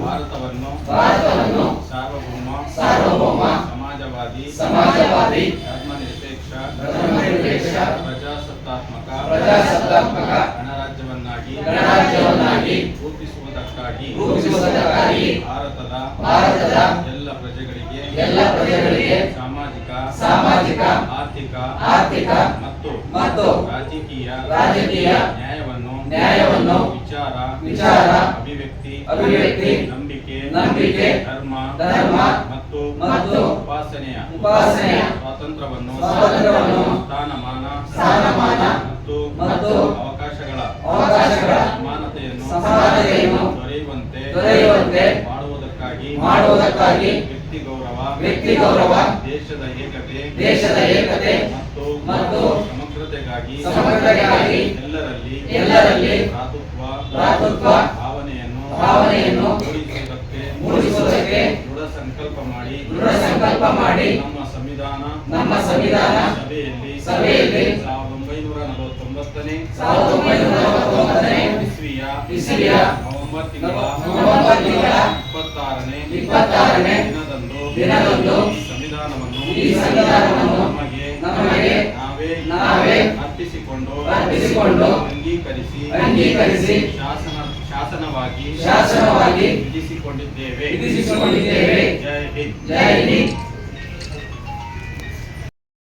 ಭಾರತವನ್ನು ಭಾರತವನ್ನು ಸಾರ್ವಭೌಮ ಸಾರ್ವಭೌಮ ಸಮಾಜವಾದಿ ಸಮಾಜವಾದಿ ಧರ್ಮನಿರಪೇಕ್ಷ ಧರ್ಮನಿರಪೇಕ್ಷ ಪ್ರಜಾಸತ್ತಾತ್ಮಕ ಪ್ರಜಾಸತ್ತಾತ್ಮಕ ಗಣರಾಜ್ಯವನ್ನಾಗಿ ಗಣರಾಜ್ಯವನ್ನಾಗಿ ರೂಪಿಸುವುದಕ್ಕಾಗಿ ರೂಪಿಸುವುದಕ್ಕಾಗಿ ಭಾರತದ ಭಾರತದ ಎಲ್ಲ ಪ್ರಜೆಗಳಿಗೆ ಎಲ್ಲ ಪ್ರಜೆಗಳಿಗೆ ಸಾಮಾಜಿಕ ಸಾಮಾಜಿಕ ಆರ್ಥಿಕ ಆರ್ಥಿಕ ಮತ್ತು ಮತ್ತು ರಾಜಕೀಯ ರಾಜಕೀಯ ನ್ಯಾಯವನ್ನು ನ್ಯಾಯವನ್ನು ವಿಚಾರ ವಿಚಾರ ಅಭಿವ್ಯಕ್ತಿ ಅಭಿವ್ಯಕ್ತಿ ನಂಬಿಕೆ ನಂಬಿಕೆ ಧರ್ಮ ಧರ್ಮ ಮತ್ತು ಮತ್ತು ಉಪಾಸನೆಯ ಉಪಾಸನೆಯ ಸ್ವಾತಂತ್ರ್ಯವನ್ನು ಸ್ವಾತಂತ್ರ್ಯವನ್ನು ಸ್ಥಾನಮಾನ ಸ್ಥಾನಮಾನ ಮತ್ತು ಮತ್ತು ಅವಕಾಶಗಳ ಅವಕಾಶಗಳ ಸಮಾನತೆಯನ್ನು ಸಮಾನತೆಯನ್ನು ದೊರೆಯುವಂತೆ ದೊರೆಯುವಂತೆ ಮಾಡುವುದಕ್ಕಾಗಿ ಮಾಡುವುದಕ್ಕಾಗಿ ವ್ಯಕ್ತಿ ಗೌರವ ವ್ಯಕ್ತಿ ಗೌರವ ದೇಶದ ಏಕತೆ ದೇಶದ ಏಕತೆ ಮತ್ತು ಮತ್ತು ಸಮಗ್ರತೆಗಾಗಿ ಸಮಗ್ರತೆಗಾಗಿ ಎಲ್ಲರಲ್ಲಿ ಎಲ್ಲರಲ್ಲಿ ಭ್ರಾತೃತ್ವ ಭ್ರಾತೃತ್ವ ಭಾವನೆಯನ್ನು ಭಾವನೆಯನ್ನು ಮೂಡಿಸುವುದಕ್ಕೆ ಮೂಡಿಸುವುದಕ್ಕೆ ದೃಢ ಸಂಕಲ್ಪ ಮಾಡಿ ದೃಢ ಸಂಕಲ್ಪ ಮಾಡಿ ನಮ್ಮ ಸಂವಿಧಾನ ನಮ್ಮ ಸಂವಿಧಾನ ಸಭೆಯಲ್ಲಿ ಸಭೆಯಲ್ಲಿ ಸಾವಿರದ ಒಂಬೈನೂರ ನಲವತ್ತೊಂಬತ್ತನೇ ಸಾವಿರದ ಒಂಬೈನೂರ ನಲವತ್ತೊಂಬತ್ತನೇ ಇಸ್ವಿಯ ಇಸವಿಯ ನವೆಂಬರ್ ತಿಂಗಳ ನವೆಂಬರ್ ತಿಂಗಳ ಇಪ್ಪತ್ತಾರನೇ ಇಪ್ಪತ್ತಾರನೇ ದಿನದಂದು ದಿನದಂದು ಸಂವಿಧಾನವನ್ನು ಈ ಸಂವಿಧಾನವನ್ನು ನಮಗೆ ನಮಗೆ ನಾವೇ ನಾವೇ ಅರ್ಪಿಸಿಕೊಂಡು ಅರ್ಪಿಸಿಕೊಂಡು ಅಂಗೀಕರಿಸಿ ಅಂಗೀಕರಿಸಿ ಶಾಸನ ಶಾಸನವಾಗಿ ಶಾಸನವಾಗಿ ವಿಧಿಸಿಕೊಂಡಿದ್ದೇವೆ. ವಿಧಿಸಿಕೊಂಡಿದ್ದೇವೆ. ಜೈ ಹಿಂದ್. ಜೈ ಹಿಂದ್.